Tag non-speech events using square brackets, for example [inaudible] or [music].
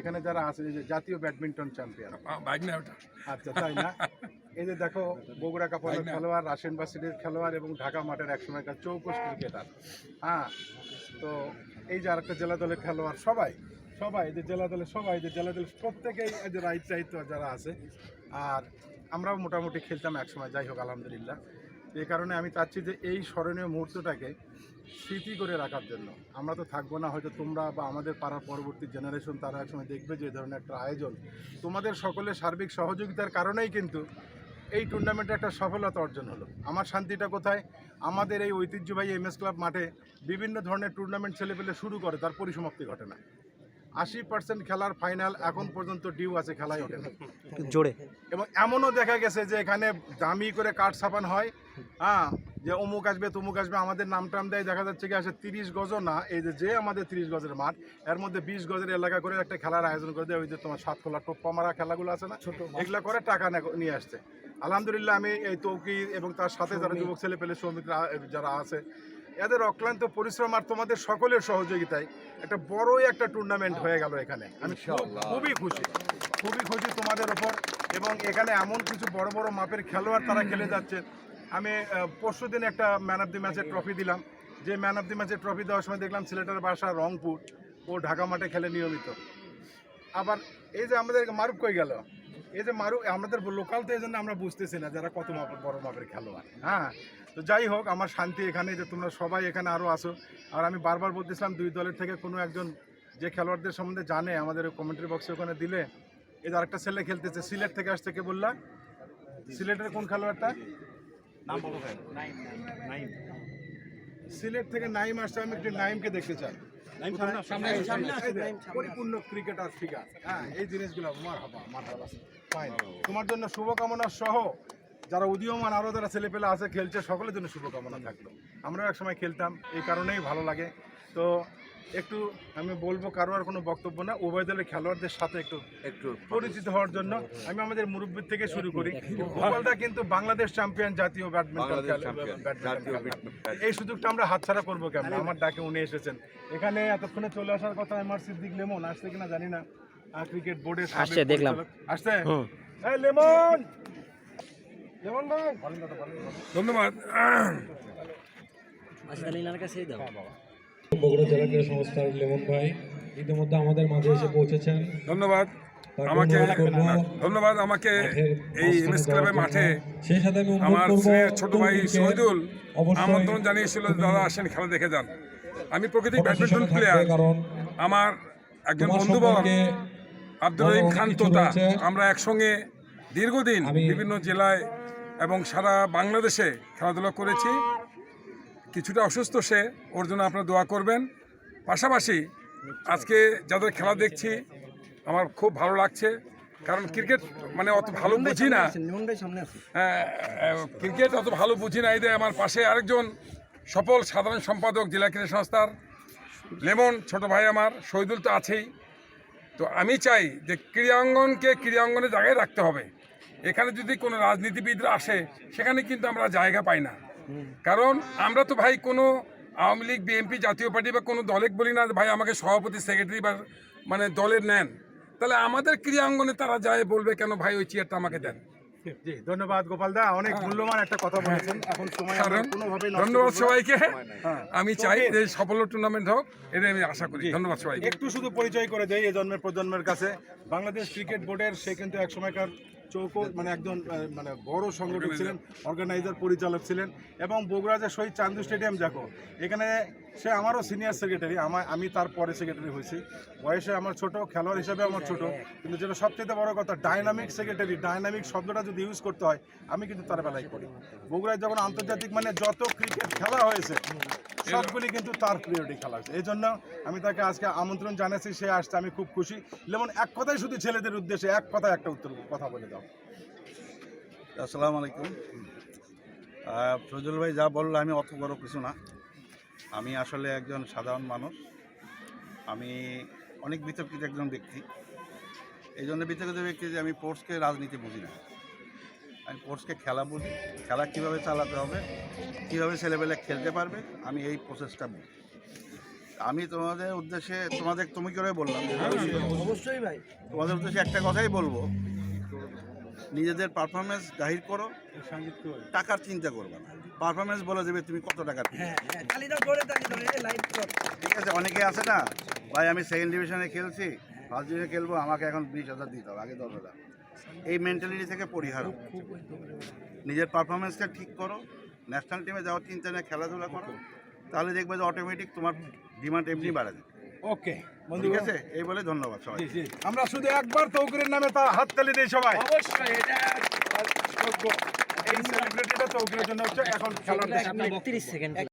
এখানে যারা আছে যে জাতীয় ব্যাডমিন্টন চ্যাম্পিয়ন। আচ্ছা তাই না? এই যে দেখো বগুড়া কাপড়ের খেলোয়াড় রাশিয়ান ভার্সিটির খেলোয়াড় এবং ঢাকা মাঠের এক একসময়কার চৌকস ক্রিকেটার। হ্যাঁ তো এই যে আরেকটা জেলা দলের খেলোয়াড় সবাই সবাই এই যে জেলা দলের সবাই যে জেলা দলের প্রত্যেকেই এই যে রাইট রাইট যারা আছে। আর আমরাও মোটামুটি খেলতাম একসময় যাই হোক আলহামদুলিল্লাহ। এই কারণে আমি চাচ্ছি যে এই স্মরণীয় মুহূর্তটাকে স্মৃতি করে রাখার জন্য। আমরা তো থাকব না হয়তো তোমরা বা আমাদের পাড়ার পরবর্তী জেনারেশন তারা একসময় দেখবে যে ধরনের একটা আয়োজন। তোমাদের সকলের সার্বিক সহযোগিতার কারণেই কিন্তু এই টুর্নামেন্টে একটা সফলতা অর্জন হলো। আমার শান্তিটা কোথায়? আমাদের এই ঐতিহ্যবাহী এমএস ক্লাব মাঠে বিভিন্ন ধরনের টুর্নামেন্ট ছেলেপেলে শুরু করে তার পরিসমাপ্তি ঘটে না আশি পার্সেন্ট খেলার ফাইনাল এখন পর্যন্ত ডিউ আছে খেলায় ওঠে না জোরে। এবং এমনও দেখা গেছে যে এখানে দামি করে কাঠ ছাপান হয় হ্যাঁ যে অমুক আসবে তমুক আসবে আমাদের নাম টাম দেয় দেখা যাচ্ছে কি আসে তিরিশ গজ না এই যে যে আমাদের তিরিশ গজের মাঠ এর মধ্যে বিশ গজের এলাকা করে একটা খেলার আয়োজন করে দেয় ওই যে তোমার সাতখোলা টোপ্পা মারা খেলাগুলো আছে না এগুলা করে টাকা নিয়ে আসছে। আলহামদুলিল্লাহ আমি এই তৌকি এবং তার সাথে যারা যুবক ছেলে পেলে শ্রমিকরা যারা আছে এদের অক্লান্ত পরিশ্রম আর তোমাদের সকলের সহযোগিতায় একটা বড়ই একটা টুর্নামেন্ট হয়ে গেল এখানে। আমি খুবই খুশি খুবই খুশি তোমাদের ওপর এবং এখানে এমন কিছু বড় বড় মাপের খেলোয়াড় তারা খেলে যাচ্ছে আমি পরশু দিন একটা ম্যান অফ দি ম্যাচের ট্রফি দিলাম। যে ম্যান অফ দি ম্যাচের ট্রফি দেওয়ার সময় দেখলাম সিলেটের বাসা রংপুর। ও ঢাকা মাঠে খেলে নিয়মিত। আবার এই যে আমাদের মারুফ কই গেল? এই যে মারুফ, আমাদের লোকাল তো এই জন্য আমরা বুঝতেছি না যারা কত মাপের বড় মাপের খেলোয়াড়। হ্যাঁ? তো যাই হোক, আমার শান্তি এখানে যে তোমরা সবাই এখানে আরও আসো আর আমি বারবার বলতেছিলাম, দুই দলের থেকে কোনো একজন যে খেলোয়াড়দের সম্বন্ধে জানে, আমাদের কমেন্ট্রি বক্সে ওখানে দিলে। এই যে আরেকটা ছেলে খেলতেছে, সিলেট থেকে আসছে, কে বললা? সিলেটের কোন খেলোয়াড়টা? সিলেট থেকে নাইম আসছে আমি একটু নাইমকে দেখতে চাই। পরিপূর্ণ ক্রিকেটার ফিগার হ্যাঁ এই জিনিসগুলো মার হাবা মার ফাইন তোমার জন্য শুভকামনা সহ যারা উদীয়মান আরও যারা ছেলেপেলে আছে খেলছে সকলের জন্য শুভকামনা থাকল। আমরাও একসময় খেলতাম এই কারণেই ভালো লাগে। তো একটু আমি বলব কারও আর কোনো বক্তব্য না উভয় দলের খেলোয়াড়দের সাথে একটু একটু পরিচিত হওয়ার জন্য আমি আমাদের মুরব্বীর থেকে শুরু করি। [laughs] গোপালদা কিন্তু বাংলাদেশ চ্যাম্পিয়ন জাতীয় ব্যাডমিন্টন। এই সুযোগটা আমরা হাতছাড়া করব কেন আমার ডাকে উনি এসেছেন। এখানে এতক্ষণে চলে আসার কথা আমার সিদ্দিক লেমন আসছে কিনা জানি না। ক্রিকেট বোর্ডের সাবেক আসছে, দেখলাম। আসছে। লেমন! লেমন ভাই! ধন্যবাদ। আশিদালিনার কাছেই দাও। বগুড়া জেলা ক্রীড়া সংস্থার লেমন ভাই ইতিমধ্যে আমাদের মাঝে এসে পৌঁছেছেন। ধন্যবাদ। আমাকে ধন্যবাদ আমাকে এই এমএস ক্লাবের মাঠে সেই সাথে আমার ছোট ভাই শহীদুল আমন্ত্রণ জানিয়েছিল দাদা আসেন খেলা দেখে যান। আমি প্রকৃতি ব্যাডমিন্টন প্লেয়ার। কারণ আমার একজন তোমার বন্ধু বাবা আব্দুল রহিম খান তোতা। আমরা একসঙ্গে দীর্ঘদিন বিভিন্ন জেলায় এবং সারা বাংলাদেশে খেলাধুলা করেছি। কিছুটা অসুস্থ সে ওর জন্য আপনারা দোয়া করবেন। পাশাপাশি আজকে যাদের খেলা দেখছি আমার খুব ভালো লাগছে। কারণ ক্রিকেট মানে অত ভালো বুঝি না। হ্যাঁ, ক্রিকেট অত ভালো বুঝি না। এই যে আমার পাশে আরেকজন সফল সাধারণ সম্পাদক জেলা ক্রীড়া সংস্থার লেমন ছোট ভাই আমার শহীদুল তো আছেই। তো আমি চাই যে ক্রীড়াঙ্গনকে ক্রীড়াঙ্গনের জায়গায় রাখতে হবে। এখানে যদি কোনো রাজনীতিবিদরা আসে সেখানে কিন্তু আমরা জায়গা পাই না। কারণ আমরা তো ভাই কোনো আওয়ামী লীগ বিএনপি জাতীয় পার্টি বা কোনো দলে বলি না ভাই আমাকে সভাপতি সেক্রেটারি বা মানে দলের নেন। তাহলে আমাদের ক্রীড়াঙ্গনে তারা যায় বলবে কেন ভাই ওই চেয়ারটা আমাকে দেন? জি ধন্যবাদ গোপাল দা অনেক মূল্যবান একটা কথা বলেছেন। এখন সময় ধন্যবাদ সবাইকে। হ্যাঁ। আমি চাই যে সফল টুর্নামেন্ট হোক এটাই আমি আশা করি। ধন্যবাদ সবাইকে। একটু শুধু পরিচয় করে দেয় এই জন্মের প্রজন্মের কাছে। বাংলাদেশ ক্রিকেট বোর্ডের সে কিন্তু এক সময়কার চৌকো মানে একজন মানে বড় সংগঠক ছিলেন অর্গানাইজার পরিচালক ছিলেন এবং বগুড়া যে শহীদ চান্দু স্টেডিয়াম দেখো এখানে সে আমারও সিনিয়র সেক্রেটারি আমার আমি তার পরে সেক্রেটারি হয়েছি। বয়সে আমার ছোট খেলোয়াড় হিসেবে আমার ছোট কিন্তু যেটা সবচেয়ে বড় কথা ডাইনামিক সেক্রেটারি ডাইনামিক শব্দটা যদি ইউজ করতে হয় আমি কিন্তু তার বেলায় করি। বগুড়ায় যখন আন্তর্জাতিক মানে যত ক্রিকেট খেলা হয়েছে সবগুলি কিন্তু তার প্রিয়টি খেলা হয়েছে। এই জন্য আমি তাকে আজকে আমন্ত্রণ জানাচ্ছি, সে আসছে, আমি খুব খুশি। যেমন এক কথাই শুধু ছেলেদের উদ্দেশ্যে, এক কথায় একটা উত্তর, কথা বলে দাও। আসসালামু আলাইকুম। ফজল ভাই যা বলল আমি অত বড় কিছু না। আমি আসলে একজন সাধারণ মানুষ। আমি অনেক বিতর্কিত একজন ব্যক্তি। এই জন্য বিতর্কিত ব্যক্তি যে আমি স্পোর্টসকে রাজনীতি বুঝি না। আমি স্পোর্টসকে খেলা বুঝি খেলা কীভাবে চালাতে হবে কীভাবে ছেলেবেলে খেলতে পারবে আমি এই প্রসেসটা বুঝি আমি তোমাদের উদ্দেশ্যে তোমাদের তুমি করে বললাম? অবশ্যই ভাই। তোমাদের উদ্দেশ্যে একটা কথাই বলব। নিজেদের পারফরমেন্স জাহির করো টাকার চিন্তা করবে না। পারফরমেন্স বলে দেবে তুমি কত টাকা দিবে। হ্যাঁ হ্যাঁ ঠিক আছে অনেকে আছে না? ভাই আমি সেকেন্ড ডিভিশনে খেলছি ফার্স্ট ডিভিশনে খেলব আমাকে এখন বিশ হাজার দিতে হবে আগে দশ হাজার। এই মেন্টালিটি থেকে পরিহার নিজের পারফরমেন্সটা ঠিক করো ন্যাশনাল টিমে যাওয়ার চিন্তা নিয়ে খেলাধুলা করো তাহলে দেখবে যে অটোমেটিক তোমার ডিমান্ড এমনি বাড়ে যাবে ওকে ঠিক আছে? এই বলে ধন্যবাদ সবাই আমরা শুধু একবার তৌকরের নামে তা হাততালি দিই সবাই। অবশ্যই এই সেলিব্রিটিটা তৌকরের জন্য হচ্ছে এখন খেলার সেকেন্ড